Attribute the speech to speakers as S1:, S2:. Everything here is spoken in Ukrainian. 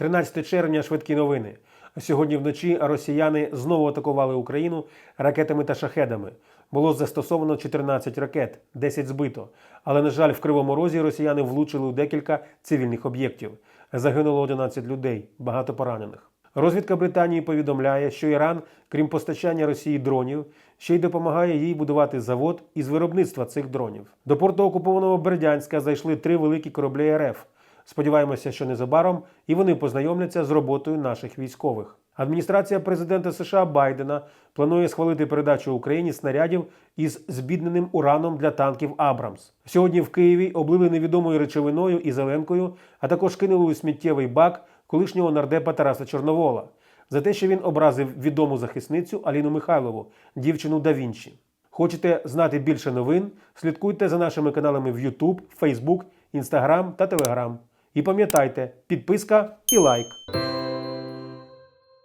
S1: 13 червня швидкі новини. Сьогодні вночі росіяни знову атакували Україну ракетами та шахедами. Було застосовано 14 ракет, 10 збито. Але, на жаль, в Кривому Розі росіяни влучили у декілька цивільних об'єктів. Загинуло 11 людей, багато поранених. Розвідка Британії повідомляє, що Іран, крім постачання Росії дронів, ще й допомагає їй будувати завод із виробництва цих дронів. До порту окупованого Бердянська зайшли три великі кораблі РФ. Сподіваємося, що незабаром і вони познайомляться з роботою наших військових. Адміністрація президента США Байдена планує схвалити передачу Україні снарядів із збідненим ураном для танків Абрамс. Сьогодні в Києві облили невідомою речовиною і зеленкою, а також кинули у сміттєвий бак колишнього нардепа Тараса Чорновола за те, що він образив відому захисницю Аліну Михайлову, дівчину да. Хочете знати більше новин? Слідкуйте за нашими каналами в YouTube, Facebook, Instagram та Telegram. І пам'ятайте, підписка і лайк.